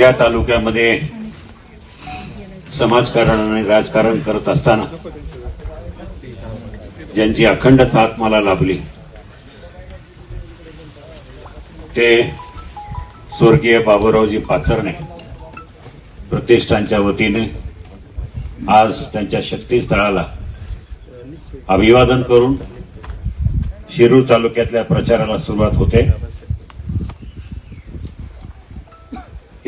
या तालुक्यामध्ये समाजकारण आणि राजकारण करत असताना ज्यांची अखंड साथ मला लाभली ते स्वर्गीय बाबूरावजी पाचरणे प्रतिष्ठानच्या वतीने आज त्यांच्या शक्तीस्थळाला अभिवादन करून शिरूर तालुक्यातल्या प्रचाराला सुरुवात होते.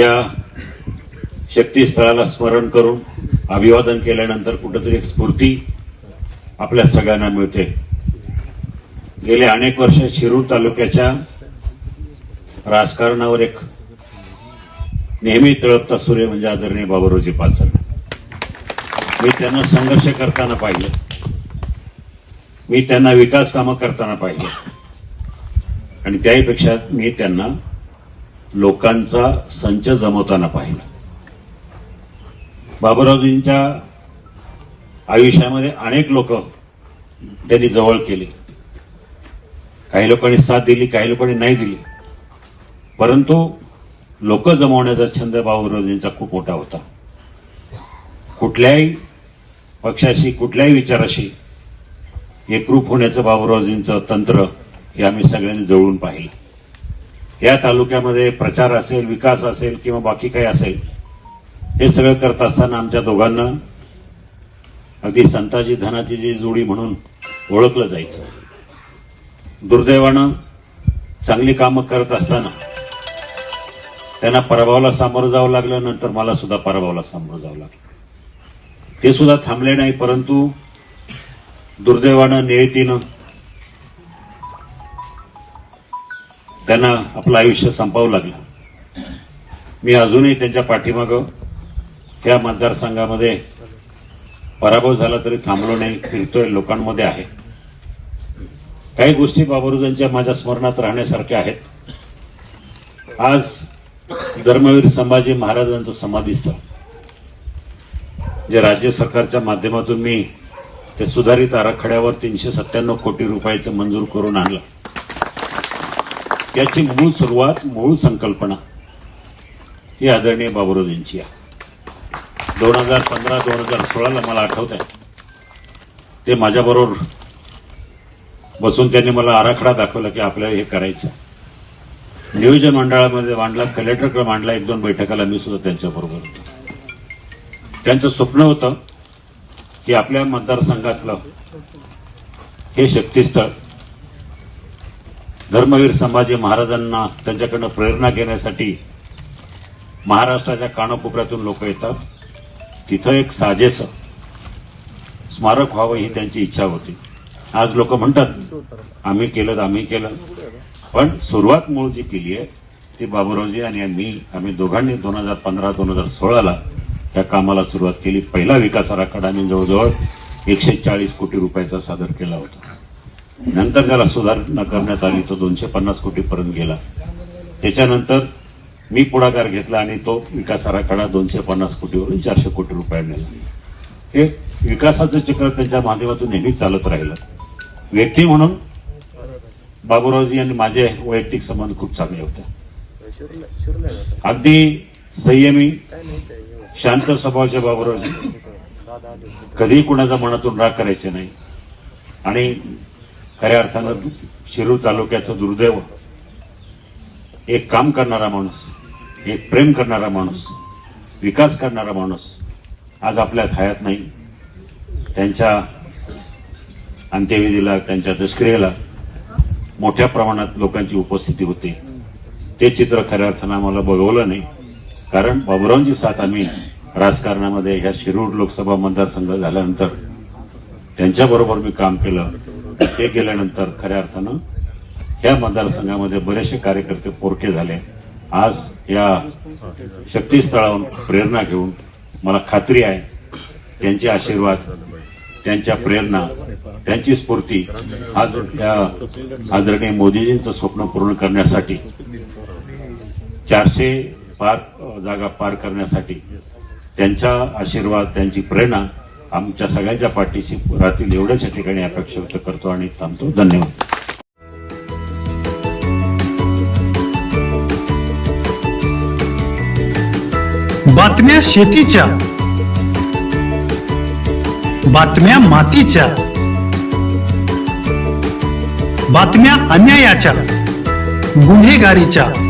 या शक्तीस्थळाला स्मरण करून अभिवादन केल्यानंतर कुठंतरी एक स्फूर्ती आपल्या सगळ्यांना मिळते. गेले अनेक वर्ष शिरूर तालुक्याच्या राजकारणावर एक नेहमी तळपता सूर्य म्हणजे आदरणीय बाबुरावजी पाचर मी त्यांना संघर्ष करताना पाहिजे मी त्यांना विकास कामं करताना पाहिजे आणि त्याहीपेक्षा मी त्यांना लोकांचा संच जमवताना पाहिलं. बाबुरावजींच्या आयुष्यामध्ये अनेक लोक त्यांनी जवळ केली. काही लोकांनी साथ दिली काही लोकांनी नाही दिली. परंतु लोक जमवण्याचा छंद बाबुरावजींचा खूप मोठा होता. कुठल्याही पक्षाशी कुठल्याही विचाराशी एकरूप होण्याचं बाबुरावजींचं तंत्र हे आम्ही सगळ्यांनी जवळून पाहिलं. या तालुक्यामध्ये प्रचार असेल विकास असेल किंवा बाकी काही असेल हे सगळं करत असताना आमच्या दोघांना अगदी संताजी धनाची जी जोडी म्हणून ओळखलं जायचं. दुर्दैवानं चांगली कामं करत असताना त्यांना पराभवाला सामोरं जावं लागलं नंतर मला सुद्धा पराभवाला सामोरं जावं लागलं. ते सुद्धा थांबले नाही परंतु दुर्दैवानं नियतीनं त्यांना आपलं आयुष्य संपावं लागलं. मी अजूनही त्यांच्या पाठीमागं त्या मतदारसंघामध्ये पराभव झाला तरी थांबलो नाही फिरतोय लोकांमध्ये आहे. काही गोष्टी बाबरुजांच्या माझ्या स्मरणात राहण्यासारख्या आहेत. आज धर्मवीर संभाजी महाराजांचं समाधीस्थळ जे राज्य सरकारच्या माध्यमातून मी ते सुधारित आराखड्यावर तीनशे सत्त्याण्णव कोटी रुपयाचं मंजूर करून आणलं. याची मूळ सुरुवात मूळ संकल्पना ही आदरणीय बाबुराजांची आहे. दोन हजार पंधरा दोन हजार सोळाला मला आठवत आहे ते माझ्याबरोबर बसून त्यांनी मला आराखडा दाखवला की आपल्याला हे करायचं नियोजन मंडळामध्ये मांडला कलेक्टरकडे मांडला एक दोन बैठकाला मी सुद्धा त्यांच्याबरोबर होतो. त्यांचं स्वप्न होतं की आपल्या मतदारसंघातलं हे शक्तीस्थळ धर्मवीर संभाजी महाराजांना त्यांच्याकडनं प्रेरणा घेण्यासाठी महाराष्ट्राच्या कानाकोपऱ्यातून लोक येतात. तिथं एक साजेस स्मारक व्हावं ही त्यांची इच्छा होती. आज लोक म्हणतात आम्ही केलं आम्ही केलं. पण सुरुवात मूळ जी केली आहे ती बाबुरावजी आणि मी आम्ही दोघांनी दोन हजार पंधरा दोन हजार सोळाला त्या कामाला सुरुवात केली. पहिला विकास आराखडा आम्ही जवळजवळ एकशे चाळीस कोटी रुपयाचा सादर केला होता. नंतर त्याला सुधारणा करण्यात आली. तो दोनशे पन्नास कोटीपर्यंत गेला. त्याच्यानंतर मी पुढाकार घेतला आणि तो विकास आराखडा दोनशे पन्नास कोटीवरून चारशे कोटी रुपया नेला हे विकासाचं चक्र त्यांच्या माध्यमातून नेहमी चालत राहिलं. व्यक्ती म्हणून बाबूरावजी आणि माझे वैयक्तिक संबंध खूप चांगले होते. अगदी संयमी शांत स्वभावाचे बाबूरावजी. कधीही कुणाच्या मनातून राग करायचे नाही. आणि खऱ्या अर्थानं शिरूर तालुक्याचं दुर्दैव. एक काम करणारा माणूस एक प्रेम करणारा माणूस विकास करणारा माणूस आज आपल्यात हयात नाही. त्यांच्या अंत्यविधीला त्यांच्या दुष्क्रियेला मोठ्या प्रमाणात लोकांची उपस्थिती होती. ते चित्र खऱ्या अर्थानं आम्हाला बघवलं नाही. कारण बाबुरावांची साथ आम्ही राजकारणामध्ये ह्या शिरूर लोकसभा मतदारसंघ झाल्यानंतर त्यांच्याबरोबर मी काम केलं. ते गेल्यानंतर खऱ्या अर्थानं ह्या मतदारसंघामध्ये बरेचसे कार्यकर्ते पोरके झाले. आज या शक्तीस्थळावरून प्रेरणा घेऊन मला खात्री आहे त्यांचे आशीर्वाद त्यांच्या प्रेरणा त्यांची स्फूर्ती आज या आदरणीय मोदीजींचं स्वप्न पूर्ण करण्यासाठी चारशे पार जागा पार करण्यासाठी त्यांचा आशीर्वाद त्यांची प्रेरणा आमच्या सगळ्यांच्या पाठीशी राहतील एवढ्याच या ठिकाणी अपेक्षा व्यक्त करतो आणि थांबतो. धन्यवाद. बातम्या शेतीच्या बातम्या मातीच्या बातम्या अन्यायाच्या गुन्हेगारीच्या.